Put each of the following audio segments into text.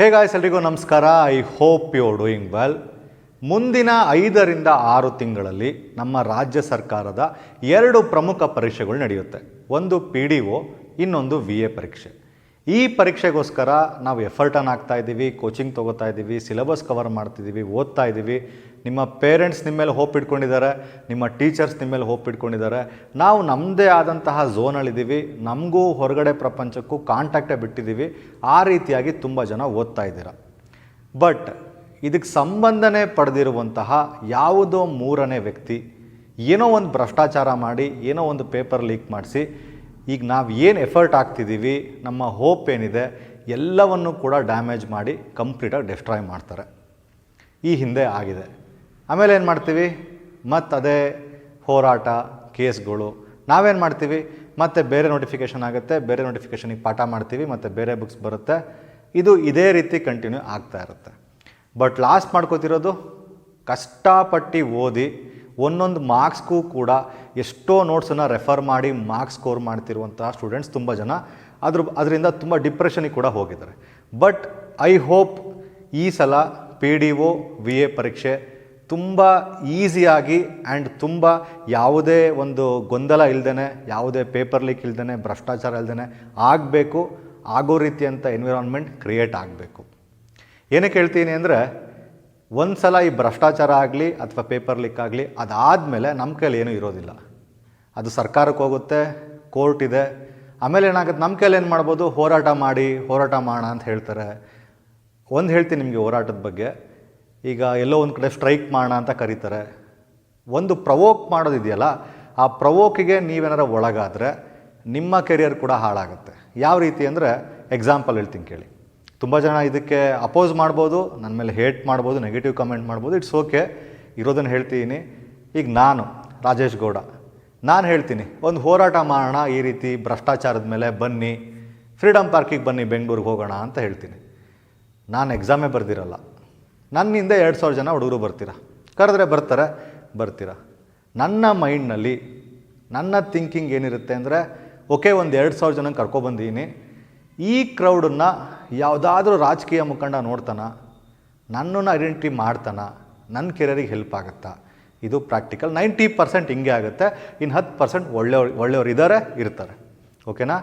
ಹೇ guys ಎಲ್ರಿಗೂ ನಮಸ್ಕಾರ. I hope you doing well ಮುಂದಿನ ಐದರಿಂದ ಆರು ತಿಂಗಳಲ್ಲಿ ನಮ್ಮ ರಾಜ್ಯ ಸರ್ಕಾರದ ಎರಡು ಪ್ರಮುಖ ಪರೀಕ್ಷೆಗಳು ನಡೆಯುತ್ತೆ. ಒಂದು ಪಿ ಡಿ ಒ ಇನ್ನೊಂದು ವಿ ಎ ಪರೀಕ್ಷೆ. ಈ ಪರೀಕ್ಷೆಗೋಸ್ಕರ ನಾವು ಎಫರ್ಟನ್ನು ಹಾಕ್ತಾ ಇದ್ದೀವಿ ಕೋಚಿಂಗ್ ತೊಗೋತಾ ಇದ್ದೀವಿ ಸಿಲೆಬಸ್ ಕವರ್ ಮಾಡ್ತಿದ್ದೀವಿ ಓದ್ತಾ ಇದ್ದೀವಿ ನಿಮ್ಮ ಪೇರೆಂಟ್ಸ್ ನಿಮ್ಮ ಮೇಲೆ ಹೋಪ್ ಇಟ್ಕೊಂಡಿದ್ದಾರೆ, ನಿಮ್ಮ ಟೀಚರ್ಸ್ ನಿಮ್ಮ ಮೇಲೆ ಹೋಪ್ ಇಟ್ಕೊಂಡಿದ್ದಾರೆ. ನಾವು ನಮ್ಮದೇ ಆದಂತಹ ಝೋನಲ್ಲಿದ್ದೀವಿ ನಮಗೂ ಹೊರಗಡೆ ಪ್ರಪಂಚಕ್ಕೂ ಕಾಂಟ್ಯಾಕ್ಟೇ ಬಿಟ್ಟಿದ್ದೀವಿ ಆ ರೀತಿಯಾಗಿ ತುಂಬ ಜನ ಓದ್ತಾ ಇದ್ದೀರ. ಬಟ್ ಇದಕ್ಕೆ ಸಂಬಂಧನೇ ಪಡೆದಿರುವಂತಹ ಯಾವುದೋ ಮೂರನೇ ವ್ಯಕ್ತಿ ಏನೋ ಒಂದು ಭ್ರಷ್ಟಾಚಾರ ಮಾಡಿ, ಏನೋ ಒಂದು ಪೇಪರ್ ಲೀಕ್ ಮಾಡಿಸಿ, ಈಗ ನಾವು ಏನು ಎಫರ್ಟ್ ಆಗ್ತಿದ್ದೀವಿ ನಮ್ಮ ಹೋಪ್ ಏನಿದೆ, ಎಲ್ಲವನ್ನು ಕೂಡ ಡ್ಯಾಮೇಜ್ ಮಾಡಿ ಕಂಪ್ಲೀಟಾಗಿ ಡೆಸ್ಟ್ರಾಯ್ ಮಾಡ್ತಾರೆ. ಈ ಹಿಂದೆ ಆಗಿದೆ. ಆಮೇಲೆ ಏನು ಮಾಡ್ತೀವಿ? ಮತ್ತು ಅದೇ ಹೋರಾಟ, ಕೇಸ್ಗಳು. ನಾವೇನು ಮಾಡ್ತೀವಿ? ಮತ್ತೆ ಬೇರೆ ನೋಟಿಫಿಕೇಷನ್ ಆಗುತ್ತೆ, ಬೇರೆ ನೋಟಿಫಿಕೇಷನಿಗೆ ಪಾಠ ಮಾಡ್ತೀವಿ, ಮತ್ತು ಬೇರೆ ಬುಕ್ಸ್ ಬರುತ್ತೆ. ಇದು ಇದೇ ರೀತಿ ಕಂಟಿನ್ಯೂ ಆಗ್ತಾ ಇರುತ್ತೆ. ಬಟ್ ಲಾಸ್ಟ್ ಮಾಡ್ಕೋತಿರೋದು, ಕಷ್ಟಪಟ್ಟು ಓದಿ ಒಂದೊಂದು ಮಾರ್ಕ್ಸ್ಗೂ ಕೂಡ ಎಷ್ಟೋ ನೋಟ್ಸನ್ನು ರೆಫರ್ ಮಾಡಿ ಮಾರ್ಕ್ಸ್ ಸ್ಕೋರ್ ಮಾಡ್ತಿರುವಂತಹ ಸ್ಟೂಡೆಂಟ್ಸ್ ತುಂಬ ಜನ. ಅದ್ರ, ಅದರಿಂದ ತುಂಬ ಡಿಪ್ರೆಷನಿಗೆ ಕೂಡ ಹೋಗಿದ್ದಾರೆ. ಬಟ್ ಐ ಹೋಪ್ ಈ ಸಲ P D O V A ಪರೀಕ್ಷೆ ತುಂಬ ಈಸಿಯಾಗಿ ಆ್ಯಂಡ್ ತುಂಬ ಯಾವುದೇ ಒಂದು ಗೊಂದಲ ಇಲ್ದೇ ಯಾವುದೇ ಪೇಪರ್ ಲೀಕ್ ಇಲ್ದೇ ಭ್ರಷ್ಟಾಚಾರ ಇಲ್ದೇ ಆಗಬೇಕು, ಆಗೋ ರೀತಿಯಂಥ ಎನ್ವಿರಾನ್ಮೆಂಟ್ ಕ್ರಿಯೇಟ್ ಆಗಬೇಕು. ಏನಕ್ಕೆ ಹೇಳ್ತೀನಿ ಅಂದರೆ ಒಂದು ಸಲ ಈ ಭ್ರಷ್ಟಾಚಾರ ಆಗಲಿ ಅಥವಾ ಪೇಪರ್ ಲೀಕ್ ಆಗಲಿ ಅದಾದಮೇಲೆ ನಮ್ಮ ಕೈಲಿ ಏನೂ ಇರೋದಿಲ್ಲ. ಅದು ಸರ್ಕಾರಕ್ಕೆ ಹೋಗುತ್ತೆ, ಕೋರ್ಟ್ ಇದೆ. ಆಮೇಲೆ ಏನಾಗುತ್ತೆ ನಮ್ಮ ಕೈಲಿ ಏನು ಮಾಡ್ಬೋದು, ಹೋರಾಟ ಮಾಡಿ, ಹೋರಾಟ ಮಾಡೋಣ ಅಂತ ಹೇಳ್ತಾರೆ. ಒಂದು ಹೇಳ್ತೀನಿ ನಿಮಗೆ ಹೋರಾಟದ ಬಗ್ಗೆ. ಈಗ ಎಲ್ಲೋ ಒಂದು ಕಡೆ ಸ್ಟ್ರೈಕ್ ಮಾಡೋಣ ಅಂತ ಕರೀತಾರೆ. ಒಂದು ಪ್ರವೋಕ್ ಮಾಡೋದಿದೆಯಲ್ಲ ಆ ಪ್ರವೋಕಿಗೆ ನೀವೇನಾರ ಒಳಗಾದರೆ ನಿಮ್ಮ ಕೆರಿಯರ್ ಕೂಡ ಹಾಳಾಗುತ್ತೆ. ಯಾವ ರೀತಿ ಅಂದರೆ ಎಕ್ಸಾಂಪಲ್ ಹೇಳ್ತೀನಿ ಕೇಳಿ. ತುಂಬ ಜನ ಇದಕ್ಕೆ ಅಪೋಸ್ ಮಾಡ್ಬೋದು ನನ್ನ ಮೇಲೆ ಹೇಟ್ ಮಾಡ್ಬೋದು ನೆಗೆಟಿವ್ ಕಮೆಂಟ್ ಮಾಡ್ಬೋದು ಇಟ್ಸ್ ಓಕೆ ಇರೋದನ್ನು ಹೇಳ್ತೀನಿ. ಈಗ ನಾನು, ರಾಜೇಶ್ ಗೌಡ, ನಾನು ಹೇಳ್ತೀನಿ, ಒಂದು ಹೋರಾಟ ಮಾಡೋಣ, ಈ ರೀತಿ ಭ್ರಷ್ಟಾಚಾರದ ಮೇಲೆ ಬನ್ನಿ ಫ್ರೀಡಮ್ ಪಾರ್ಕಿಗೆ ಬನ್ನಿ, ಬೆಂಗಳೂರಿಗೆ ಹೋಗೋಣ ಅಂತ ಹೇಳ್ತೀನಿ. ನಾನು ಎಕ್ಸಾಮೇ ಬರ್ದಿರಲ್ಲ. ನನ್ನಿಂದ ಎರಡು ಸಾವಿರ ಜನ ಹುಡುಗರು ಬರ್ತೀರಾ? ಕರೆದ್ರೆ ಬರ್ತಾರೆ, ಬರ್ತೀರಾ? ನನ್ನ ಮೈಂಡ್ನಲ್ಲಿ, ನನ್ನ ಥಿಂಕಿಂಗ್ ಏನಿರುತ್ತೆ ಅಂದರೆ, ಓಕೆ, ಒಂದು ಎರಡು ಸಾವಿರ ಜನ ಕರ್ಕೊಬಂದೀನಿ. ಈ ಕ್ರೌಡನ್ನು ಯಾವುದಾದ್ರೂ ರಾಜಕೀಯ ಮುಖಂಡ ನೋಡ್ತಾನ, ನನ್ನನ್ನು ಐಡೆಂಟಿಟಿ ಮಾಡ್ತಾನ ನನ್ನ ಕೆರಿಯರಿಗೆ ಹೆಲ್ಪ್ ಆಗುತ್ತಾ? ಇದು ಪ್ರಾಕ್ಟಿಕಲ್ ನೈಂಟಿ ಪರ್ಸೆಂಟ್ ಹಿಂಗೆ ಆಗುತ್ತೆ. ಇನ್ನು ಹತ್ತು ಪರ್ಸೆಂಟ್ ಒಳ್ಳೆಯವ್ರು ಒಳ್ಳೆಯವ್ರು ಇದ್ದಾರೆ ಇರ್ತಾರೆ. ಓಕೆನಾ?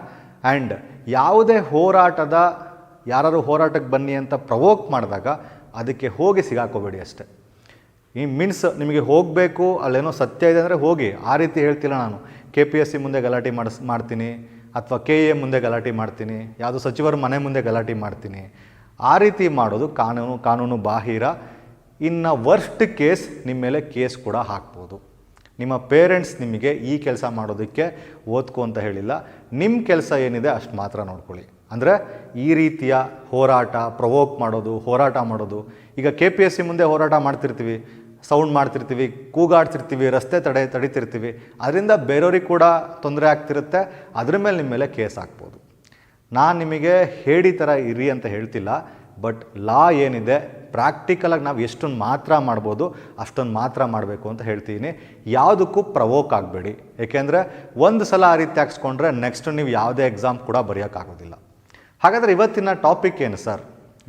ಆ್ಯಂಡ್ ಯಾವುದೇ ಹೋರಾಟದ ಯಾರು ಹೋರಾಟಕ್ಕೆ ಬನ್ನಿ ಅಂತ ಪ್ರವೋಕ್ ಮಾಡಿದಾಗ ಅದಕ್ಕೆ ಹೋಗಿ ಸಿಗಾಕೋಬೇಡಿ ಅಷ್ಟೇ. ಈ ಮೀನ್ಸ್ ನಿಮಗೆ ಹೋಗಬೇಕು, ಅಲ್ಲೇನೋ ಸತ್ಯ ಇದೆ ಅಂದರೆ ಹೋಗಿ. ಆ ರೀತಿ ಹೇಳ್ತಿಲ್ಲ ನಾನು. ಕೆ ಪಿ ಎಸ್ ಸಿ ಮುಂದೆ ಗಲಾಟೆ ಮಾಡಿಸ್, ಮಾಡ್ತೀನಿ. ಅಥವಾ ಕೆ ಎ ಮುಂದೆ ಗಲಾಟೆ ಮಾಡ್ತೀನಿ. ಯಾವುದೋ ಸಚಿವರ ಮನೆ ಮುಂದೆ ಗಲಾಟೆ ಮಾಡ್ತೀನಿ. ಆ ರೀತಿ ಮಾಡೋದು ಕಾನೂನು ಕಾನೂನು ಬಾಹಿರ. ಇನ್ನು ವರ್ಸ್ಟ್ ಕೇಸ್ ನಿಮ್ಮ ಮೇಲೆ ಕೇಸ್ ಕೂಡ ಹಾಕ್ಬೋದು. ನಿಮ್ಮ ಪೇರೆಂಟ್ಸ್ ನಿಮಗೆ ಈ ಕೆಲಸ ಮಾಡೋದಕ್ಕೆ ಓದ್ಕೋ ಅಂತ ಹೇಳಿಲ್ಲ. ನಿಮ್ಮ ಕೆಲಸ ಏನಿದೆ ಅಷ್ಟು ಮಾತ್ರ ನೋಡ್ಕೊಳ್ಳಿ. ಅಂದರೆ ಈ ರೀತಿಯ ಹೋರಾಟ ಪ್ರವೋಕ್ ಮಾಡೋದು, ಹೋರಾಟ ಮಾಡೋದು. ಈಗ ಕೆ ಪಿ ಎಸ್ ಸಿ ಮುಂದೆ ಹೋರಾಟ ಮಾಡ್ತಿರ್ತೀವಿ ಸೌಂಡ್ ಮಾಡ್ತಿರ್ತೀವಿ, ಕೂಗಾಡ್ತಿರ್ತೀವಿ, ರಸ್ತೆ ತಡೆ ತಡಿತಿರ್ತೀವಿ. ಅದರಿಂದ ಬೇರೆಯವ್ರಿಗೆ ಕೂಡ ತೊಂದರೆ ಆಗ್ತಿರುತ್ತೆ. ಅದ್ರ ಮೇಲೆ ನಿಮ್ಮ ಮೇಲೆ ಕೇಸ್ ಹಾಕ್ಬೋದು. ನಾನು ನಿಮಗೆ ಹೇಳಿ ಥರ ಇರಿ ಅಂತ ಹೇಳ್ತಿಲ್ಲ ಬಟ್ ಲಾ ಏನಿದೆ ಪ್ರಾಕ್ಟಿಕಲಾಗಿ ನಾವು ಎಷ್ಟೊಂದು ಮಾತ್ರ ಮಾಡ್ಬೋದು, ಅಷ್ಟೊಂದು ಮಾತ್ರ ಮಾಡಬೇಕು ಅಂತ ಹೇಳ್ತೀನಿ. ಯಾವುದಕ್ಕೂ ಪ್ರವೋಕ್ ಆಗಬೇಡಿ. ಏಕೆಂದರೆ ಒಂದು ಸಲ ಆ ರೀತಿ ಹಾಕ್ಸ್ಕೊಂಡ್ರೆ ನೆಕ್ಸ್ಟ್ ನೀವು ಯಾವುದೇ ಎಕ್ಸಾಮ್ ಕೂಡ ಬರೆಯೋಕ್ಕಾಗೋದಿಲ್ಲ. ಹಾಗಾದರೆ ಇವತ್ತಿನ ಟಾಪಿಕ್ ಏನು ಸರ್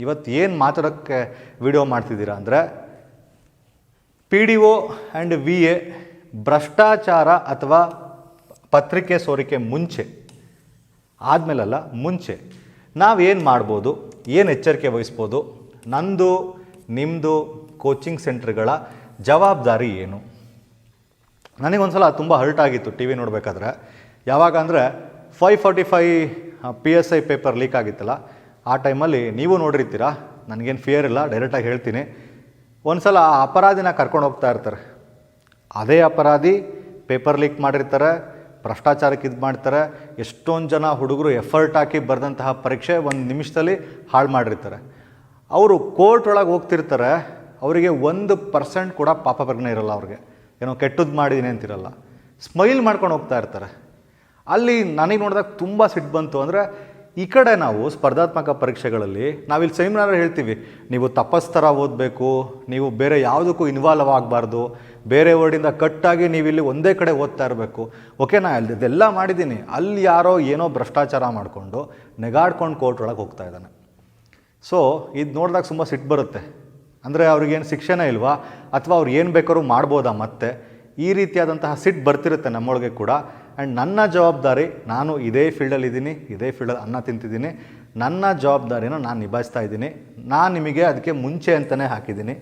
ಇವತ್ತು ಏನು ಮಾತಾಡೋಕ್ಕೆ ವಿಡಿಯೋ ಮಾಡ್ತಿದ್ದೀರಾ ಅಂದರೆ P D O and V A ಭ್ರಷ್ಟಾಚಾರ ಅಥವಾ ಪತ್ರಿಕೆ ಸೋರಿಕೆ ಮುಂಚೆ, ಆದಮೇಲಲ್ಲ ಮುಂಚೆ ನಾವೇನು ಮಾಡ್ಬೋದು, ಏನು ಎಚ್ಚರಿಕೆ ವಹಿಸ್ಬೋದು, ನಂದು ನಿಮ್ಮದು ಕೋಚಿಂಗ್ ಸೆಂಟ್ರ್ಗಳ ಜವಾಬ್ದಾರಿ ಏನು? ನನಗೊಂದು ಸಲ ತುಂಬ ಹರ್ಟ್ ಆಗಿತ್ತು ಟಿ ವಿ ನೋಡಬೇಕಾದ್ರೆ. ಯಾವಾಗ ಅಂದರೆ five forty five P S I paper leak ಆಗಿತ್ತಲ್ಲ, ಆ ಟೈಮಲ್ಲಿ ನೀವು ನೋಡಿರ್ತೀರಾ? ನನಗೇನು ಫಿಯರ್ ಇಲ್ಲ ಡೈರೆಕ್ಟಾಗಿ ಹೇಳ್ತೀನಿ. ಒಂದು ಸಲ ಆ ಅಪರಾಧಿನ ಕರ್ಕೊಂಡು ಹೋಗ್ತಾ ಇರ್ತಾರೆ. ಅದೇ ಅಪರಾಧಿ ಪೇಪರ್ ಲೀಕ್ ಮಾಡಿರ್ತಾರೆ, ಭ್ರಷ್ಟಾಚಾರಕ್ಕೆ ಇದು ಮಾಡ್ತಾರೆ, ಎಷ್ಟೊಂದು ಜನ ಹುಡುಗರು ಎಫರ್ಟ್ ಹಾಕಿ ಬರೆದಂತಹ ಪರೀಕ್ಷೆ ಒಂದು ನಿಮಿಷದಲ್ಲಿ ಹಾಳು ಮಾಡಿರ್ತಾರೆ. ಅವರು ಕೋರ್ಟ್ ಒಳಗೆ ಹೋಗ್ತಿರ್ತಾರೆ, ಅವರಿಗೆ ಒಂದು ಪರ್ಸೆಂಟ್ ಕೂಡ ಪಾಪ ಪ್ರಜ್ಞೆ ಇರಲ್ಲ ಅವ್ರಿಗೆ. ಏನೋ ಕೆಟ್ಟದ್ದು ಮಾಡಿದ್ದೀನಿ ಅಂತಿರಲ್ಲ. ಸ್ಮೈಲ್ ಮಾಡ್ಕೊಂಡು ಹೋಗ್ತಾ ಇರ್ತಾರೆ. ಅಲ್ಲಿ ನನಗೆ ನೋಡಿದಾಗ ತುಂಬ ಸಿಟ್ಟು ಬಂತು ಅಂದರೆ ಈ ಕಡೆ ನಾವು ಸ್ಪರ್ಧಾತ್ಮಕ ಪರೀಕ್ಷೆಗಳಲ್ಲಿ, ನಾವಿಲ್ಲಿ ಸೆಮಿನಾರ್ ಹೇಳ್ತೀವಿ, ನೀವು ತಪಸ್ತರ ಓದಬೇಕು, ನೀವು ಬೇರೆ ಯಾವುದಕ್ಕೂ ಇನ್ವಾಲ್ವ್ ಆಗಬಾರ್ದು, ಬೇರೆ ವರ್ಡಿಂದ ಕಟ್ಟಾಗಿ ನೀವಿಲ್ಲಿ ಒಂದೇ ಕಡೆ ಓದ್ತಾ ಇರಬೇಕು. ಓಕೆ ನಾ ಅಲ್ಲಿ ಇದೆಲ್ಲ ಮಾಡಿದ್ದೀನಿ. ಅಲ್ಲಿ ಯಾರೋ ಏನೋ ಭ್ರಷ್ಟಾಚಾರ ಮಾಡಿಕೊಂಡು ನೆಗಾಡ್ಕೊಂಡು ಕೋರ್ಟ್ ಒಳಗೆ ಹೋಗ್ತಾ ಇದ್ದಾನೆ. ಸೊ ಇದು ನೋಡಿದಾಗ ತುಂಬ ಸಿಟ್ಟು ಬರುತ್ತೆ. ಅಂದರೆ ಅವ್ರಿಗೇನು ಶಿಕ್ಷಣ ಇಲ್ವಾ? ಅಥವಾ ಅವ್ರು ಏನು ಬೇಕಾದ್ರೂ ಮಾಡ್ಬೋದಾ ಮತ್ತೆ? ಈ ರೀತಿಯಾದಂತಹ ಸಿಟ್ಟು ಬರ್ತಿರುತ್ತೆ ನಮ್ಮೊಳಗೆ ಕೂಡ. ಆ್ಯಂಡ್ ನನ್ನ ಜವಾಬ್ದಾರಿ, ನಾನು ಇದೇ ಫೀಲ್ಡಲ್ಲಿದ್ದೀನಿ ಇದೇ ಫೀಲ್ಡಲ್ಲಿ ಅನ್ನ ತಿಂತಿದ್ದೀನಿ. ನನ್ನ ಜವಾಬ್ದಾರಿನ ನಾನು ನಿಭಾಯಿಸ್ತಾ ಇದ್ದೀನಿ. ನಾನು ನಿಮಗೆ ಅದಕ್ಕೆ ಮುಂಚೆ ಅಂತಲೇ ಹಾಕಿದ್ದೀನಿ.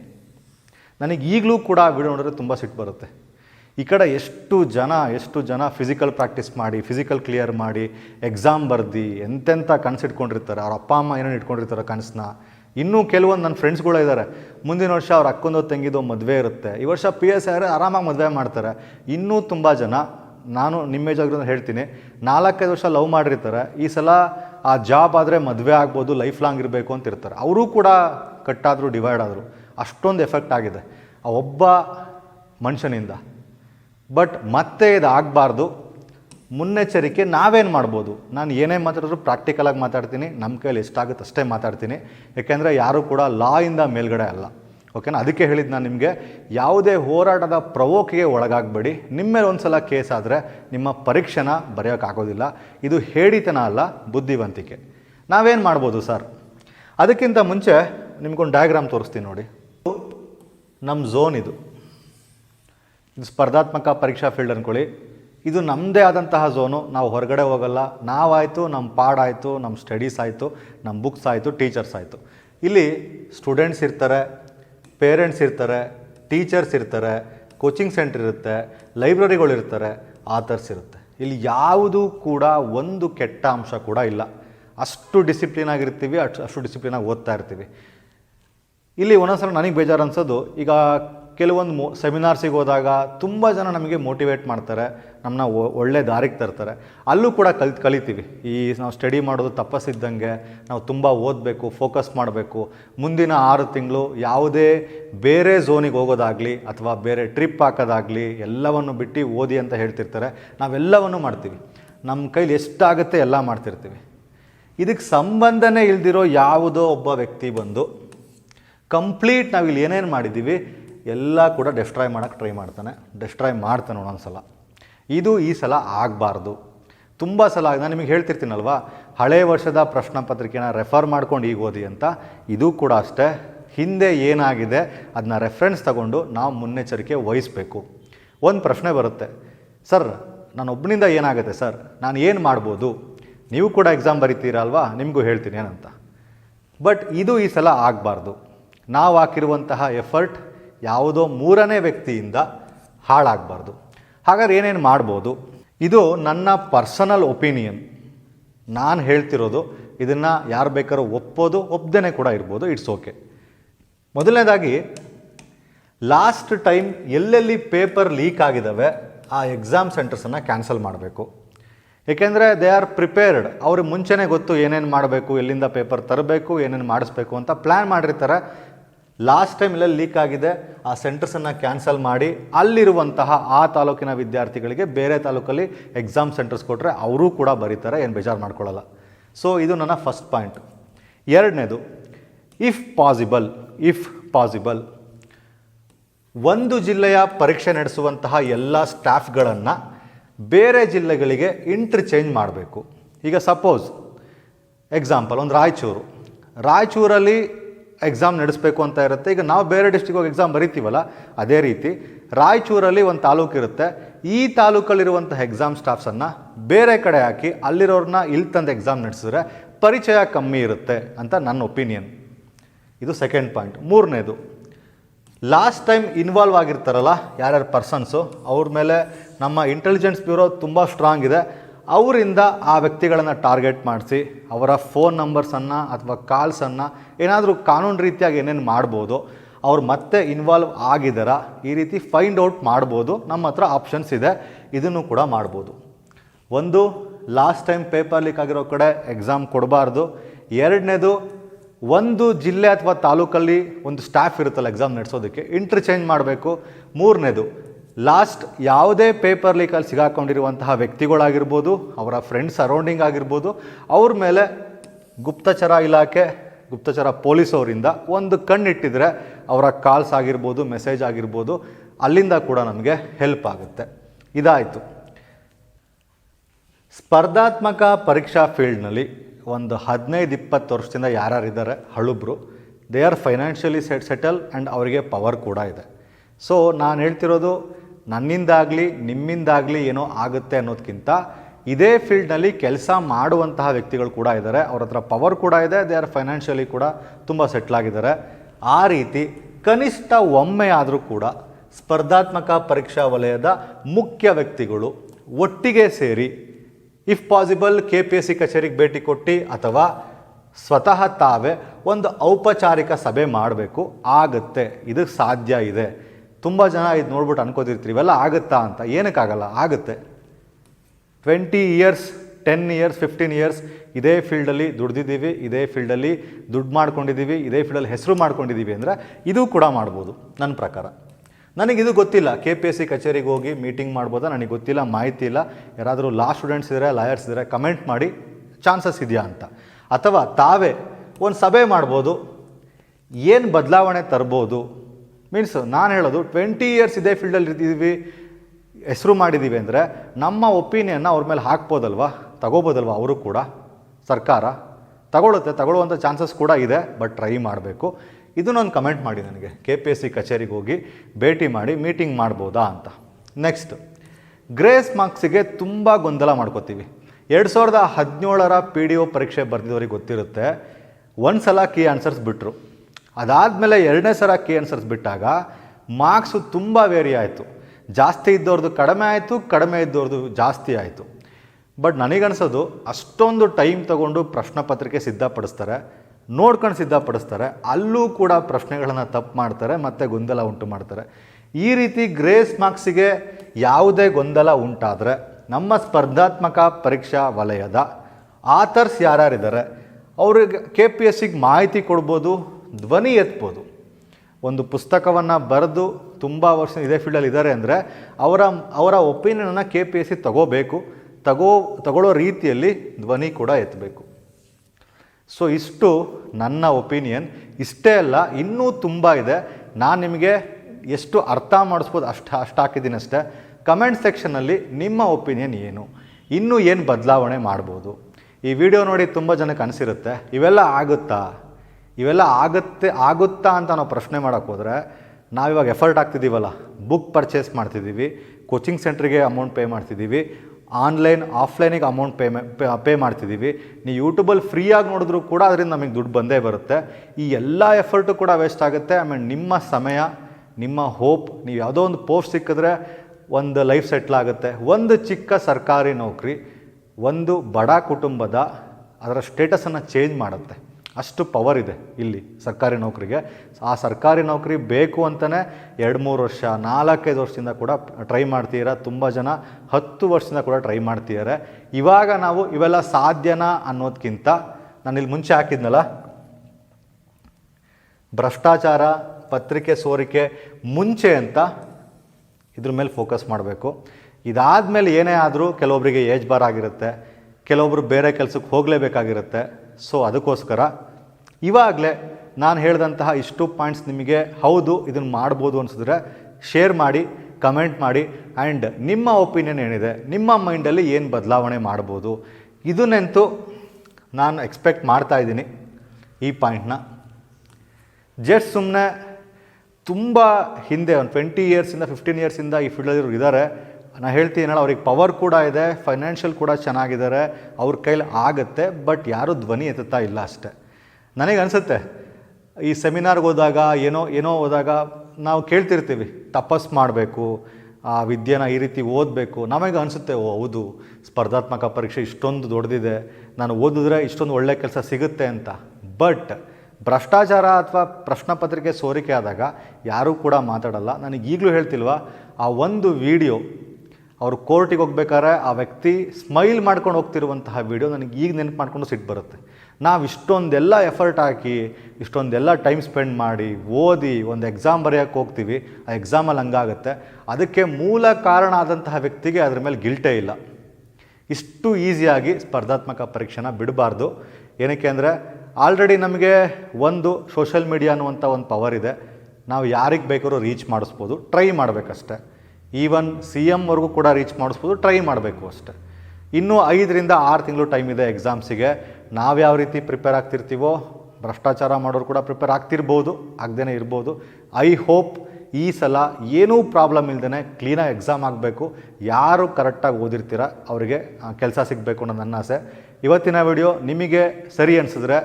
ನನಗೆ ಈಗಲೂ ಕೂಡ ಆ ವಿಡಿಯೋ ನೋಡಿದ್ರೆ ತುಂಬ ಸಿಟ್ಟು ಬರುತ್ತೆ. ಈ ಕಡೆ ಎಷ್ಟು ಜನ ಎಷ್ಟು ಜನ ಫಿಸಿಕಲ್ ಪ್ರಾಕ್ಟೀಸ್ ಮಾಡಿ ಫಿಸಿಕಲ್ ಕ್ಲಿಯರ್ ಮಾಡಿ ಎಕ್ಸಾಮ್ ಬರ್ದು ಎಂತೆಂಥ ಕನಸಿಟ್ಕೊಂಡಿರ್ತಾರೆ ಅವ್ರ ಅಪ್ಪ, ಅಮ್ಮ ಏನೇನು ಇಟ್ಕೊಂಡಿರ್ತಾರೆ ಕನಸನ್ನ ಇನ್ನೂ ಕೆಲವೊಂದು ನನ್ನ ಫ್ರೆಂಡ್ಸ್ಗಳು ಇದ್ದಾರೆ ಮುಂದಿನ ವರ್ಷ ಅವ್ರ ಅಕ್ಕಂದೋ ತಂಗಿದೋ ಮದುವೆ ಇರುತ್ತೆ. ಈ ವರ್ಷ ಪಿ ಎಸ್ ಆರ್ ಆರಾಮಾಗಿ ಮದುವೆ ಮಾಡ್ತಾರೆ. ಇನ್ನೂ ತುಂಬ ಜನ ನಾನು ನಿಮ್ಮ ಏಜ್ ಆಗಿರೋದು ಹೇಳ್ತೀನಿ, ನಾಲ್ಕೈದು ವರ್ಷ ಲವ್ ಮಾಡಿರ್ತಾರೆ, ಈ ಸಲ ಆ ಜಾಬ್ ಆದರೆ ಮದುವೆ ಆಗ್ಬೋದು ಲೈಫ್ ಲಾಂಗ್ ಇರಬೇಕು ಅಂತ ಇರ್ತಾರೆ. ಅವರೂ ಕೂಡ ಕಟ್ಟಾದರೂ ಡಿವೈಡ್ ಆದರೂ. ಅಷ್ಟೊಂದು ಎಫೆಕ್ಟ್ ಆಗಿದೆ. ಆ ಒಬ್ಬ ಮನುಷ್ಯನಿಂದ. ಬಟ್ ಮತ್ತೆ ಇದು ಆಗಬಾರ್ದು. ಮುನ್ನೆಚ್ಚರಿಕೆ ನಾವೇನು ಮಾಡ್ಬೋದು? ನಾನು ಏನೇ ಮಾತಾಡಿದ್ರು ಪ್ರಾಕ್ಟಿಕಲಾಗಿ ಮಾತಾಡ್ತೀನಿ. ನಮ್ಮ ಕೈಯಲ್ಲಿ ಎಷ್ಟಾಗುತ್ತೆ ಅಷ್ಟೇ ಮಾತಾಡ್ತೀನಿ. ಯಾಕೆಂದರೆ ಯಾರೂ ಕೂಡ ಲಾ ಇಂದ ಮೇಲ್ಗಡೆ ಅಲ್ಲ. ಓಕೆನಾ ಅದಕ್ಕೆ ಹೇಳಿದ್ದು ನಾನು ನಿಮಗೆ, ಯಾವುದೇ ಹೋರಾಟದ ಪ್ರವೋಕಿಗೆ ಒಳಗಾಗಬೇಡಿ. ನಿಮ್ಮ ಮೇಲೆ ಒಂದು ಸಲ ಕೇಸ್ ಆದರೆ ನಿಮ್ಮ ಪರೀಕ್ಷೆನ ಬರೆಯೋಕ್ಕಾಗೋದಿಲ್ಲ ಇದು ಹೇಳಿತನ ಅಲ್ಲ, ಬುದ್ಧಿವಂತಿಕೆ. ನಾವೇನು ಮಾಡ್ಬೋದು ಸರ್? ಅದಕ್ಕಿಂತ ಮುಂಚೆ ನಿಮ್ಗೊಂದು ಡಯಾಗ್ರಾಮ್ ತೋರಿಸ್ತೀನಿ ನೋಡಿ. ನಮ್ಮ ಝೋನ್ ಇದು. ಇದು ಸ್ಪರ್ಧಾತ್ಮಕ ಪರೀಕ್ಷಾ ಫೀಲ್ಡ್ ಅಂದ್ಕೊಳ್ಳಿ ಇದು ನಮ್ಮದೇ ಆದಂತಹ ಝೋನು ನಾವು ಹೊರಗಡೆ ಹೋಗಲ್ಲ. ನಾವಾಯಿತು ನಮ್ಮ ಪಾಡಾಯಿತು ನಮ್ಮ ಸ್ಟಡೀಸ್ ಆಯಿತು ನಮ್ಮ ಬುಕ್ಸ್ ಆಯಿತು ಟೀಚರ್ಸ್ ಆಯಿತು. ಇಲ್ಲಿ ಸ್ಟೂಡೆಂಟ್ಸ್ ಇರ್ತಾರೆ ಪೇರೆಂಟ್ಸ್ ಇರ್ತಾರೆ ಟೀಚರ್ಸ್ ಇರ್ತಾರೆ ಕೋಚಿಂಗ್ ಸೆಂಟರ್ ಇರುತ್ತೆ ಲೈಬ್ರರಿಗಳು ಇರ್ತಾರೆ ಆಥರ್ಸ್ ಇರುತ್ತೆ. ಇಲ್ಲಿ ಯಾವುದೂ ಕೂಡ ಒಂದು ಕೆಟ್ಟ ಅಂಶ ಕೂಡ ಇಲ್ಲ. ಅಷ್ಟು ಡಿಸಿಪ್ಲಿನ್ ಆಗಿರ್ತೀವಿ, ಅಷ್ಟು ಅಷ್ಟು ಡಿಸಿಪ್ಲಿನಾಗಿ ಓದ್ತಾ ಇರ್ತೀವಿ. ಇಲ್ಲಿ ಒಂದೊಂದ್ಸಲ ನನಗೆ ಬೇಜಾರು ಅನ್ಸೋದು, ಈಗ ಕೆಲವೊಂದು ಮೋ ಸೆಮಿನಾರ್ಸಿಗೆ ಹೋದಾಗ ತುಂಬ ಜನ ನಮಗೆ ಮೋಟಿವೇಟ್ ಮಾಡ್ತಾರೆ ನಮ್ಮನ್ನ ಒಳ್ಳೆ ದಾರಿಗೆ ತರ್ತಾರೆ. ಅಲ್ಲೂ ಕೂಡ ಕಲ್, ಕಲಿತೀವಿ. ಈ ನಾವು ಸ್ಟಡಿ ಮಾಡೋದು ತಪ್ಪಸ್ಸಿದ್ದಂಗೆ ನಾವು ತುಂಬ ಓದಬೇಕು ಫೋಕಸ್ ಮಾಡಬೇಕು. ಮುಂದಿನ ಆರು ತಿಂಗಳು ಯಾವುದೇ ಬೇರೆ ಝೋನಿಗೆ ಹೋಗೋದಾಗಲಿ ಅಥವಾ ಬೇರೆ ಟ್ರಿಪ್ ಹಾಕೋದಾಗಲಿ ಎಲ್ಲವನ್ನು ಬಿಟ್ಟು ಓದಿ ಅಂತ ಹೇಳ್ತಿರ್ತಾರೆ. ನಾವೆಲ್ಲವನ್ನು ಮಾಡ್ತೀವಿ. ನಮ್ಮ ಕೈಲಿ ಎಷ್ಟಾಗುತ್ತೆ ಎಲ್ಲ ಮಾಡ್ತಿರ್ತೀವಿ. ಇದಕ್ಕೆ ಸಂಬಂಧನೇ ಇಲ್ದಿರೋ ಯಾವುದೋ ಒಬ್ಬ ವ್ಯಕ್ತಿ ಬಂದು ಕಂಪ್ಲೀಟ್ ನಾವು ಇಲ್ಲಿ ಏನೇನು ಮಾಡಿದ್ದೀವಿ ಎಲ್ಲ ಕೂಡ ಡೆಸ್ಟ್ರಾಯ್ ಮಾಡೋಕ್ಕೆ ಟ್ರೈ ಮಾಡ್ತಾನೆ. ಡೆಸ್ಟ್ರಾಯ್ ಮಾಡ್ತಾನೆ ಒಂದೊಂದು ಸಲ ಇದು ಈ ಸಲ ಆಗಬಾರ್ದು. ತುಂಬ ಸಲ ನಾನು ನಿಮಗೆ ಹೇಳ್ತಿರ್ತೀನಲ್ವಾ? ಹಳೆ ವರ್ಷದ ಪ್ರಶ್ನೆ ಪತ್ರಿಕೆನ ರೆಫರ್ ಮಾಡ್ಕೊಂಡು ಈಗ ಓದಿ ಅಂತ. ಇದು ಕೂಡ ಅಷ್ಟೇ. ಹಿಂದೆ ಏನಾಗಿದೆ ಅದನ್ನ ರೆಫರೆನ್ಸ್ ತಗೊಂಡು ನಾವು ಮುನ್ನೆಚ್ಚರಿಕೆ ವಹಿಸಬೇಕು. ಒಂದು ಪ್ರಶ್ನೆ ಬರುತ್ತೆ. ಸರ್ ನಾನು ಒಬ್ಬನಿಂದ ಏನಾಗುತ್ತೆ ಸರ್? ನಾನು ಏನು ಮಾಡ್ಬೋದು? ನೀವು ಕೂಡ ಎಕ್ಸಾಮ್ ಬರಿತೀರಲ್ವಾ ನಿಮಗೂ ಹೇಳ್ತೀನಿ ಏನಂತ. ಬಟ್ ಇದು ಈ ಸಲ ಆಗಬಾರ್ದು. ನಾವು ಹಾಕಿರುವಂತಹ ಎಫರ್ಟ್ ಯಾವುದೋ ಮೂರನೇ ವ್ಯಕ್ತಿಯಿಂದ ಹಾಳಾಗಬಾರ್ದು. ಹಾಗಾದ್ರೆ ಏನೇನು ಮಾಡ್ಬೋದು? ಇದು ನನ್ನ ಪರ್ಸನಲ್ ಒಪಿನಿಯನ್. ನಾನು ಹೇಳ್ತಿರೋದು ಇದನ್ನು ಯಾರು ಬೇಕಾದ್ರೂ ಒಪ್ಪೋದು ಒಪ್ಪದೇ ಕೂಡ ಇರ್ಬೋದು, ಇಟ್ಸ್ ಓಕೆ. ಮೊದಲನೇದಾಗಿ, ಲಾಸ್ಟ್ ಟೈಮ್ ಎಲ್ಲೆಲ್ಲಿ ಪೇಪರ್ ಲೀಕ್ ಆಗಿದ್ದಾವೆ ಆ ಎಕ್ಸಾಮ್ ಸೆಂಟರ್ಸನ್ನು ಕ್ಯಾನ್ಸಲ್ ಮಾಡಬೇಕು. ಏಕೆಂದರೆ ದೇ ಆರ್ ಪ್ರಿಪೇರ್ಡ್. ಅವ್ರಿಗೆ ಮುಂಚೆನೇ ಗೊತ್ತು ಏನೇನು ಮಾಡಬೇಕು, ಎಲ್ಲಿಂದ ಪೇಪರ್ ತರಬೇಕು, ಏನೇನು ಮಾಡಿಸ್ಬೇಕು ಅಂತ ಪ್ಲ್ಯಾನ್ ಮಾಡಿರ್ತಾರೆ. ಲಾಸ್ಟ್ ಟೈಮ್ ಇಲ್ಲ ಲೀಕ್ ಆಗಿದೆ, ಆ ಸೆಂಟರ್ಸನ್ನು ಕ್ಯಾನ್ಸಲ್ ಮಾಡಿ, ಅಲ್ಲಿರುವಂತಹ ಆ ತಾಲೂಕಿನ ವಿದ್ಯಾರ್ಥಿಗಳಿಗೆ ಬೇರೆ ತಾಲೂಕಲ್ಲಿ ಎಕ್ಸಾಮ್ ಸೆಂಟರ್ಸ್ ಕೊಟ್ಟರೆ ಅವರೂ ಕೂಡ ಬರೀತಾರೆ, ಏನು ಬೇಜಾರು ಮಾಡ್ಕೊಳ್ಳಲ್ಲ. ಸೊ ಇದು ನನ್ನ ಫಸ್ಟ್ ಪಾಯಿಂಟ್ ಎರಡನೇದು ಇಫ್ ಪಾಸಿಬಲ್ ಇಫ್ ಪಾಸಿಬಲ್ ಒಂದು ಜಿಲ್ಲೆಯ ಪರೀಕ್ಷೆ ನಡೆಸುವಂತಹ ಎಲ್ಲ ಸ್ಟಾಫ್ಗಳನ್ನು ಬೇರೆ ಜಿಲ್ಲೆಗಳಿಗೆ ಇಂಟರ್ಚೇಂಜ್ ಮಾಡಬೇಕು. ಈಗ ಸಪೋಸ್ ಎಕ್ಸಾಂಪಲ್ ಒಂದು ರಾಯಚೂರು. ರಾಯಚೂರಲ್ಲಿ ಎಕ್ಸಾಮ್ ನಡೆಸಬೇಕು ಅಂತ ಇರುತ್ತೆ. ಈಗ ನಾವು ಬೇರೆ ಡಿಸ್ಟಿಕ್ ಹೋಗಿ ಎಕ್ಸಾಮ್ ಬರಿತೀವಲ್ಲ, ಅದೇ ರೀತಿ ರಾಯಚೂರಲ್ಲಿ ಒಂದು ತಾಲೂಕು ಇರುತ್ತೆ. ಈ ತಾಲೂಕಲ್ಲಿರುವಂಥ ಎಕ್ಸಾಮ್ ಸ್ಟಾಫ್ಸನ್ನು ಬೇರೆ ಕಡೆ ಹಾಕಿ ಅಲ್ಲಿರೋರನ್ನ ಇಲ್ಲಿ ತಂದು ಎಕ್ಸಾಮ್ ನಡೆಸಿದ್ರೆ ಪರಿಚಯ ಕಮ್ಮಿ ಇರುತ್ತೆ ಅಂತ ನನ್ನ ಒಪಿನಿಯನ್ ಇದು ಸೆಕೆಂಡ್ ಪಾಯಿಂಟ್ ಮೂರನೇದು ಲಾಸ್ಟ್ ಟೈಮ್ ಇನ್ವಾಲ್ವ್ ಆಗಿರ್ತಾರಲ್ಲ ಯಾರ್ಯಾರು ಪರ್ಸನ್ಸು ಅವ್ರ ಮೇಲೆ ನಮ್ಮ ಇಂಟೆಲಿಜೆನ್ಸ್ ಬ್ಯೂರೋ ತುಂಬ ಸ್ಟ್ರಾಂಗ್ ಇದೆ. ಅವರಿಂದ ಆ ವ್ಯಕ್ತಿಗಳನ್ನು ಟಾರ್ಗೆಟ್ ಮಾಡಿಸಿ, ಅವರ ಫೋನ್ ನಂಬರ್ಸನ್ನು ಅಥವಾ ಕಾಲ್ಸನ್ನು ಏನಾದರೂ ಕಾನೂನು ರೀತಿಯಾಗಿ ಏನೇನು ಮಾಡ್ಬೋದು, ಅವ್ರು ಮತ್ತೆ ಇನ್ವಾಲ್ವ್ ಆಗಿದ್ದಾರಾ ಈ ರೀತಿ ಫೈಂಡ್ ಔಟ್ ಮಾಡ್ಬೋದು, ನಮ್ಮ ಹತ್ರ ಆಪ್ಷನ್ಸ್ ಇದೆ, ಇದನ್ನು ಕೂಡ ಮಾಡ್ಬೋದು. ಒಂದು, ಲಾಸ್ಟ್ ಟೈಮ್ ಪೇಪರ್ ಲೀಕ್ ಆಗಿರೋ ಕಡೆ ಎಕ್ಸಾಮ್ ಕೊಡಬಾರ್ದು. ಎರಡನೇದು, ಒಂದು ಜಿಲ್ಲೆ ಅಥವಾ ತಾಲೂಕಲ್ಲಿ ಒಂದು ಸ್ಟಾಫ್ ಇರುತ್ತಲ್ಲ ಎಕ್ಸಾಮ್ ನಡೆಸೋದಕ್ಕೆ ಇಂಟರ್ಚೇಂಜ್ ಮಾಡಬೇಕು. ಮೂರನೇದು ಲಾಸ್ಟ್ ಯಾವುದೇ ಪೇಪರ್ ಲೀಕಲ್ಲಿ ಸಿಗಾಕೊಂಡಿರುವಂತಹ ವ್ಯಕ್ತಿಗಳಾಗಿರ್ಬೋದು, ಅವರ ಫ್ರೆಂಡ್ ಸರೌಂಡಿಂಗ್ ಆಗಿರ್ಬೋದು, ಅವ್ರ ಮೇಲೆ ಗುಪ್ತಚರ ಇಲಾಖೆ, ಗುಪ್ತಚರ ಪೊಲೀಸ್ ಅವರಿಂದ ಒಂದು ಕಣ್ಣಿಟ್ಟಿದ್ರೆ ಅವರ ಕಾಲ್ಸ್ ಆಗಿರ್ಬೋದು ಮೆಸೇಜ್ ಆಗಿರ್ಬೋದು, ಅಲ್ಲಿಂದ ಕೂಡ ನಮಗೆ ಹೆಲ್ಪ್ ಆಗುತ್ತೆ. ಇದಾಯಿತು. ಸ್ಪರ್ಧಾತ್ಮಕ ಪರೀಕ್ಷಾ ಫೀಲ್ಡ್ನಲ್ಲಿ ಒಂದು ಹದಿನೈದು, ಇಪ್ಪತ್ತು ವರ್ಷದಿಂದ ಯಾರ್ಯಾರಿದ್ದಾರೆ, ಹಳುಬ್ರು they are financially set settle and ಅವರಿಗೆ ಪವರ್ ಕೂಡ ಇದೆ. ಸೊ ನಾನು ಹೇಳ್ತಿರೋದು ನನ್ನಿಂದಾಗಲಿ, ನಿಮ್ಮಿಂದಾಗಲಿ ಏನೋ ಆಗುತ್ತೆ ಅನ್ನೋದಕ್ಕಿಂತ ಇದೇ ಫೀಲ್ಡ್ನಲ್ಲಿ ಕೆಲಸ ಮಾಡುವಂತಹ ವ್ಯಕ್ತಿಗಳು ಕೂಡ ಇದ್ದಾರೆ. ಅವ್ರ ಹತ್ರ ಪವರ್ ಕೂಡ ಇದೆ ದೇ ಆರ್ ಫೈನಾನ್ಷಿಯಲಿ ಕೂಡ ತುಂಬ ಸೆಟ್ಲ್ ಆಗಿದ್ದಾರೆ. ಆ ರೀತಿ ಕನಿಷ್ಠ ಒಮ್ಮೆ ಆದರೂ ಕೂಡ ಸ್ಪರ್ಧಾತ್ಮಕ ಪರೀಕ್ಷಾ ವಲಯದ ಮುಖ್ಯ ವ್ಯಕ್ತಿಗಳು ಒಟ್ಟಿಗೆ ಸೇರಿ if possible K P S C ಕಚೇರಿಗೆ ಭೇಟಿ ಕೊಟ್ಟು ಅಥವಾ ಸ್ವತಃ ತಾವೇ ಒಂದು ಔಪಚಾರಿಕ ಸಭೆ ಮಾಡಬೇಕು. ಆಗುತ್ತೆ ಇದಕ್ಕೆ ಸಾಧ್ಯ ಇದೆ. ತುಂಬ ಜನ ಇದು ನೋಡ್ಬಿಟ್ಟು ಅನ್ಕೋತಿರ್ತೀರಿ, ಇವೆಲ್ಲ ಆಗುತ್ತಾ ಅಂತ. ಏನಕ್ಕಾಗಲ್ಲ, ಆಗುತ್ತೆ. Twenty years ten years fifteen years ಇದೇ ಫೀಲ್ಡಲ್ಲಿ ದುಡ್ದಿದ್ದೀವಿ, ಇದೇ ಫೀಲ್ಡಲ್ಲಿ ದುಡ್ಡು ಮಾಡ್ಕೊಂಡಿದ್ದೀವಿ, ಇದೇ ಫೀಲ್ಡಲ್ಲಿ ಹೆಸರು ಮಾಡ್ಕೊಂಡಿದ್ದೀವಿ ಅಂದರೆ ಇದು ಕೂಡ ಮಾಡ್ಬೋದು ನನ್ನ ಪ್ರಕಾರ. ನನಗಿದು ಗೊತ್ತಿಲ್ಲ ಕೆ ಪಿ ಎಸ್ ಸಿ ಕಚೇರಿಗೆ ಹೋಗಿ ಮೀಟಿಂಗ್ ಮಾಡ್ಬೋದಾ, ನನಗೆ ಗೊತ್ತಿಲ್ಲ, ಮಾಹಿತಿ ಇಲ್ಲ. ಯಾರಾದರೂ ಲಾ ಸ್ಟೂಡೆಂಟ್ಸ್ ಇದ್ದರೆ ಲಾಯರ್ಸ್ ಇದ್ದರೆ ಕಮೆಂಟ್ ಮಾಡಿ ಚಾನ್ಸಸ್ ಇದೆಯಾ ಅಂತ. ಅಥವಾ ತಾವೇ ಒಂದು ಸಭೆ ಮಾಡ್ಬೋದು, ಏನು ಬದಲಾವಣೆ ತರ್ಬೋದು ಮೀನ್ಸ್ ನಾನು ಹೇಳೋದು ಟ್ವೆಂಟಿ ಇಯರ್ಸ್ ಇದೇ ಫೀಲ್ಡಲ್ಲಿ ಇದ್ದೀವಿ, ಹೆಸರು ಮಾಡಿದ್ದೀವಿ ಅಂದರೆ, ನಮ್ಮ ಒಪಿನಿಯನ್ನ ಅವ್ರ ಮೇಲೆ ಹಾಕ್ಬೋದಲ್ವಾ? ತಗೋಬೋದಲ್ವ ಅವರು ಕೂಡ? ಸರ್ಕಾರ? ತಗೊಳುತ್ತೆ ತಗೊಳ್ಳುವಂಥ ಚಾನ್ಸಸ್ ಕೂಡ ಇದೆ ಬಟ್ ಟ್ರೈ ಮಾಡಬೇಕು. ಇದನ್ನೊಂದು ಕಮೆಂಟ್ ಮಾಡಿ ನನಗೆ. ಕೆ ಪಿ ಎಸ್ ಸಿ ಕಚೇರಿಗೆ ಹೋಗಿ ಭೇಟಿ ಮಾಡಿ ಮೀಟಿಂಗ್ ಮಾಡ್ಬೋದಾ ಅಂತ. ನೆಕ್ಸ್ಟ್ ಗ್ರೇಸ್ ಮಾರ್ಕ್ಸಿಗೆ ತುಂಬ ಗೊಂದಲ ಮಾಡ್ಕೋತೀವಿ. ಎರಡು ಸಾವಿರದ ಹದಿನೇಳರ ಪಿ ಡಿ ಒ ಪರೀಕ್ಷೆ ಬರೆದಿದ್ದವ್ರಿಗೆ ಗೊತ್ತಿರುತ್ತೆ. ಒಂದು ಸಲ ಕೀ ಆನ್ಸರ್ಸ್ ಬಿಟ್ಟರು ಅದಾದಮೇಲೆ ಎರಡನೇ ಸಲ ಕೆ ಆನ್ಸರ್ಸ್ ಬಿಟ್ಟಾಗ ಮಾರ್ಕ್ಸು ತುಂಬ ವೇರಿ ಆಯಿತು. ಜಾಸ್ತಿ ಇದ್ದವ್ರದ್ದು ಕಡಿಮೆ ಆಯಿತು, ಕಡಿಮೆ ಇದ್ದವ್ರದ್ದು ಜಾಸ್ತಿ ಆಯಿತು. ಬಟ್ ನನಗನ್ಸೋದು ಅಷ್ಟೊಂದು ಟೈಮ್ ತಗೊಂಡು ಪ್ರಶ್ನೆ ಪತ್ರಿಕೆ ಸಿದ್ಧಪಡಿಸ್ತಾರೆ, ನೋಡ್ಕೊಂಡು ಸಿದ್ಧಪಡಿಸ್ತಾರೆ, ಅಲ್ಲೂ ಕೂಡ ಪ್ರಶ್ನೆಗಳನ್ನು ತಪ್ಪು ಮಾಡ್ತಾರೆ, ಮತ್ತು ಗೊಂದಲ ಉಂಟು ಮಾಡ್ತಾರೆ. ಈ ರೀತಿ ಗ್ರೇಸ್ ಮಾರ್ಕ್ಸಿಗೆ ಯಾವುದೇ ಗೊಂದಲ ಉಂಟಾದರೆ ನಮ್ಮ ಸ್ಪರ್ಧಾತ್ಮಕ ಪರೀಕ್ಷಾ ವಲಯದ ಆಥರ್ಸ್ ಯಾರ್ಯಾರಿದ್ದಾರೆ? ಅವ್ರಿಗೆ ಕೆ ಪಿ ಎಸ್ ಸಿಗೆ ಮಾಹಿತಿ ಕೊಡ್ಬೋದು ಧ್ವನಿ ಎತ್ಬೋದು. ಒಂದು ಪುಸ್ತಕವನ್ನು ಬರೆದು ತುಂಬ ವರ್ಷ ಇದೇ ಫೀಲ್ಡಲ್ಲಿ ಇದ್ದಾರೆ ಅಂದರೆ ಅವರ ಅವರ ಒಪಿನಿಯನನ್ನು ಕೆ ಪಿ ಎಸ್ ಸಿ ತಗೋಬೇಕು. ತಗೋ, ತಗೊಳ್ಳೋ ರೀತಿಯಲ್ಲಿ ಧ್ವನಿ ಕೂಡ ಎತ್ತಬೇಕು ಸೊ ಇಷ್ಟು ನನ್ನ ಒಪಿನಿಯನ್. ಇಷ್ಟೇ ಅಲ್ಲ, ಇನ್ನೂ ತುಂಬ ಇದೆ. ನಾನು ನಿಮಗೆ ಎಷ್ಟು ಅರ್ಥ ಮಾಡಿಸ್ಬೋದು ಅಷ್ಟು ಅಷ್ಟು ಹಾಕಿದ್ದೀನಿ ಅಷ್ಟೇ. ಕಮೆಂಟ್ ಸೆಕ್ಷನಲ್ಲಿ ನಿಮ್ಮ ಒಪಿನಿಯನ್ ಏನು? ಇನ್ನೂ ಏನು ಬದಲಾವಣೆ ಮಾಡ್ಬೋದು? ಈ ವಿಡಿಯೋ ನೋಡಿ ತುಂಬ ಜನಕ್ಕೆ ಅನಿಸಿರುತ್ತೆ. ಇವೆಲ್ಲ ಆಗುತ್ತಾ? ಇವೆಲ್ಲ ಆಗುತ್ತೆ, ಆಗುತ್ತಾ ಅಂತ ನಾವು ಪ್ರಶ್ನೆ ಮಾಡೋಕ್ಕೆ ಹೋದರೆ ನಾವಿವಾಗ ಎಫರ್ಟ್ ಆಗ್ತಿದ್ದೀವಲ್ಲ ಬುಕ್ ಪರ್ಚೇಸ್ ಮಾಡ್ತಿದ್ದೀವಿ ಕೋಚಿಂಗ್ ಸೆಂಟ್ರಿಗೆ ಅಮೌಂಟ್ ಪೇ ಮಾಡ್ತಿದ್ದೀವಿ ಆನ್ಲೈನ್ ಆಫ್ಲೈನಿಗೆ ಅಮೌಂಟ್ ಪೇ ಪೇ ಮಾಡ್ತಿದ್ದೀವಿ ನೀವು ಯೂಟ್ಯೂಬಲ್ಲಿ ಫ್ರೀಯಾಗಿ ನೋಡಿದ್ರೂ ಕೂಡ ಅದರಿಂದ ನಮಗೆ ದುಡ್ಡು ಬಂದೇ ಬರುತ್ತೆ. ಈ ಎಲ್ಲ ಎಫರ್ಟು ಕೂಡ ವೇಸ್ಟ್ ಆಗುತ್ತೆ. ಆಮೇಲೆ ನಿಮ್ಮ ಸಮಯ, ನಿಮ್ಮ ಹೋಪ್ ನೀವು ಯಾವುದೋ ಒಂದು ಪೋಸ್ಟ್ ಸಿಕ್ಕಿದ್ರೆ ಒಂದು ಲೈಫ್ ಸೆಟ್ಲ್ ಆಗುತ್ತೆ. ಒಂದು ಚಿಕ್ಕ ಸರ್ಕಾರಿ ನೌಕರಿ, ಒಂದು ಬಡ ಕುಟುಂಬದ ಅದರ ಸ್ಟೇಟಸನ್ನು ಚೇಂಜ್ ಮಾಡುತ್ತೆ. ಅಷ್ಟು ಪವರ್ ಇದೆ ಇಲ್ಲಿ ಸರ್ಕಾರಿ ನೌಕರಿಗೆ. ಆ ಸರ್ಕಾರಿ ನೌಕರಿ ಬೇಕು ಅಂತಲೇ ಎರಡು ಮೂರು ವರ್ಷ, ನಾಲ್ಕೈದು ವರ್ಷದಿಂದ ಕೂಡ ಟ್ರೈ ಮಾಡ್ತೀರಾ ತುಂಬ ಜನ ಹತ್ತು ವರ್ಷದಿಂದ ಕೂಡ ಟ್ರೈ ಮಾಡ್ತಿದ್ದಾರೆ. ಇವಾಗ ನಾವು ಇವೆಲ್ಲ ಸಾಧ್ಯನಾ ಅನ್ನೋದಕ್ಕಿಂತ ನಾನು ಇಲ್ಲಿ ಮುಂಚೆ ಹಾಕಿದ್ನಲ್ಲ? ಭ್ರಷ್ಟಾಚಾರ, ಪತ್ರಿಕೆ ಸೋರಿಕೆ ಮುಂಚೆ ಅಂತ ಇದ್ರ ಮೇಲೆ ಫೋಕಸ್ ಮಾಡಬೇಕು. ಇದಾದ ಮೇಲೆ ಏನೇ ಆದರೂ ಕೆಲವೊಬ್ಬರಿಗೆ ಏಜ್ ಬಾರ್ ಆಗಿರುತ್ತೆ ಕೆಲವೊಬ್ಬರು ಬೇರೆ ಕೆಲಸಕ್ಕೆ ಹೋಗಲೇಬೇಕಾಗಿರುತ್ತೆ. ಸೊ ಅದಕ್ಕೋಸ್ಕರ ಇವಾಗಲೇ ನಾನು ಹೇಳಿದಂತಹ ಇಷ್ಟು ಪಾಯಿಂಟ್ಸ್ ನಿಮಗೆ ಹೌದು ಇದನ್ನು ಮಾಡ್ಬೋದು ಅನಿಸಿದ್ರೆ ಶೇರ್ ಮಾಡಿ ಕಮೆಂಟ್ ಮಾಡಿ ಆ್ಯಂಡ್ ನಿಮ್ಮ ಒಪಿನಿಯನ್ ಏನಿದೆ, ನಿಮ್ಮ ಮೈಂಡಲ್ಲಿ ಏನು ಬದಲಾವಣೆ ಮಾಡ್ಬೋದು, ಇದನ್ನಂತೂ ನಾನು ಎಕ್ಸ್ಪೆಕ್ಟ್ ಮಾಡ್ತಾ ಇದ್ದೀನಿ ಈ ಪಾಯಿಂಟ್ನ ಜಸ್ಟ್ ಸುಮ್ಮನೆ ತುಂಬ ಹಿಂದೆ, ಒಂದು ಟ್ವೆಂಟಿ ಇಯರ್ಸಿಂದ ಫಿಫ್ಟೀನ್ ಇಯರ್ಸಿಂದ ಈ ಫೀಲ್ಡಲ್ಲಿ ಇದ್ದಾರೆ ನಾನು ಹೇಳ್ತೀನಿ ಅವ್ರಿಗೆ ಪವರ್ ಕೂಡ ಇದೆ ಫೈನಾನ್ಷಿಯಲ್ ಕೂಡ ಚೆನ್ನಾಗಿದ್ದಾರೆ, ಅವ್ರ ಕೈಲಿ ಆಗುತ್ತೆ ಬಟ್ ಯಾರೂ ಧ್ವನಿ ಎತ್ತುತ್ತಾ ಇಲ್ಲ ಅಷ್ಟೇ. ನನಗೆ ಅನಿಸುತ್ತೆ ಈ ಸೆಮಿನಾರ್ಗೆ ಹೋದಾಗ, ಏನೋ ಏನೋ ಹೋದಾಗ ನಾವು ಕೇಳ್ತಿರ್ತೀವಿ, ತಪಸ್ ಮಾಡಬೇಕು, ಆ ವಿದ್ಯೆನ ಈ ರೀತಿ ಓದಬೇಕು. ನಮಗೆ ಅನಿಸುತ್ತೆ ಓ ಹೌದು, ಸ್ಪರ್ಧಾತ್ಮಕ ಪರೀಕ್ಷೆ ಇಷ್ಟೊಂದು ದೊಡ್ಡದಿದೆ ನಾನು ಓದಿದ್ರೆ ಇಷ್ಟೊಂದು ಒಳ್ಳೆ ಕೆಲಸ ಸಿಗುತ್ತೆ ಅಂತ. ಬಟ್ ಭ್ರಷ್ಟಾಚಾರ ಅಥವಾ ಪ್ರಶ್ನೆ ಪತ್ರಿಕೆ ಸೋರಿಕೆ ಆದಾಗ ಯಾರೂ ಕೂಡ ಮಾತಾಡಲ್ಲ. ನನಗೆ ಈಗಲೂ ಹೇಳ್ತಿಲ್ವಾ, ಆ ಒಂದು ವಿಡಿಯೋ ಅವರು ಕೋರ್ಟಿಗೆ ಹೋಗ್ಬೇಕಾದ್ರೆ ಆ ವ್ಯಕ್ತಿ ಸ್ಮೈಲ್ ಮಾಡ್ಕೊಂಡು ಹೋಗ್ತಿರುವಂತಹ ವಿಡಿಯೋ ನನಗೆ ಈಗ ನೆನಪು ಮಾಡ್ಕೊಂಡು ಸಿಟ್ಟು ಬರುತ್ತೆ. ನಾವು ಇಷ್ಟೊಂದೆಲ್ಲ ಎಫರ್ಟ್ ಹಾಕಿ, ಇಷ್ಟೊಂದೆಲ್ಲ ಟೈಮ್ ಸ್ಪೆಂಡ್ ಮಾಡಿ, ಓದಿ, ಒಂದು ಎಕ್ಸಾಮ್ ಬರೆಯೋಕ್ಕೆ ಹೋಗ್ತೀವಿ, ಆ ಎಕ್ಸಾಮಲ್ಲಿ ಹಂಗಾಗುತ್ತೆ. ಅದಕ್ಕೆ ಮೂಲ ಕಾರಣ ಆದಂತಹ ವ್ಯಕ್ತಿಗೆ ಅದ್ರ ಮೇಲೆ ಗಿಲ್ಟೇ ಇಲ್ಲ. ಇಷ್ಟು ಈಸಿಯಾಗಿ ಸ್ಪರ್ಧಾತ್ಮಕ ಪರೀಕ್ಷೆನ ಬಿಡಬಾರ್ದು. ಏನಕ್ಕೆ ಅಂದರೆ, ಆಲ್ರೆಡಿ ನಮಗೆ ಒಂದು ಸೋಷಲ್ ಮೀಡಿಯಾ ಅನ್ನುವಂಥ ಒಂದು ಪವರ್ ಇದೆ. ನಾವು ಯಾರಿಗೆ ಬೇಕಾದ್ರೂ ರೀಚ್ ಮಾಡಿಸ್ಬೋದು, ಟ್ರೈ ಮಾಡಬೇಕಷ್ಟೆ. ಈವನ್ ಸಿ ಎಮ್ವರೆಗೂ ಕೂಡ ರೀಚ್ ಮಾಡಿಸ್ಬೋದು ಟ್ರೈ ಮಾಡಬೇಕು ಅಷ್ಟೆ. ಇನ್ನೂ ಐದರಿಂದ ಆರು ತಿಂಗಳು ಟೈಮ್ ಇದೆ ಎಕ್ಸಾಮ್ಸಿಗೆ ನಾವು ಯಾವ ರೀತಿ ಪ್ರಿಪೇರ್ ಆಗ್ತಿರ್ತೀವೋ, ಭ್ರಷ್ಟಾಚಾರ ಮಾಡೋರು ಕೂಡ ಪ್ರಿಪೇರ್ ಆಗ್ತಿರ್ಬೋದು ಆಗದೇ ಇರ್ಬೋದು. ಐ ಹೋಪ್ ಈ ಸಲ ಏನೂ ಪ್ರಾಬ್ಲಮ್ ಇಲ್ದೇ ಕ್ಲೀನಾಗಿ ಎಕ್ಸಾಮ್ ಆಗಬೇಕು. ಯಾರು ಕರೆಕ್ಟಾಗಿ ಓದಿರ್ತೀರ, ಅವರಿಗೆ ಕೆಲಸ ಸಿಗಬೇಕು ಅನ್ನೋ ನನ್ನ ಆಸೆ. ಇವತ್ತಿನ ವಿಡಿಯೋ ನಿಮಗೆ ಸರಿ ಅನಿಸಿದ್ರೆ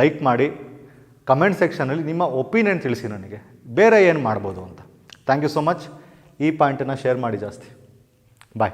ಲೈಕ್ ಮಾಡಿ. ಕಮೆಂಟ್ ಸೆಕ್ಷನಲ್ಲಿ ನಿಮ್ಮ ಒಪಿನಿಯನ್ ತಿಳಿಸಿ ನನಗೆ. ಬೇರೆ ಏನು ಮಾಡ್ಬೋದು ಅಂತ. ಥ್ಯಾಂಕ್ ಯು ಸೊ ಮಚ್ ಈ ಪಾಯಿಂಟನ್ನು ಶೇರ್ ಮಾಡಿ ಜಾಸ್ತಿ. ಬಾಯ್.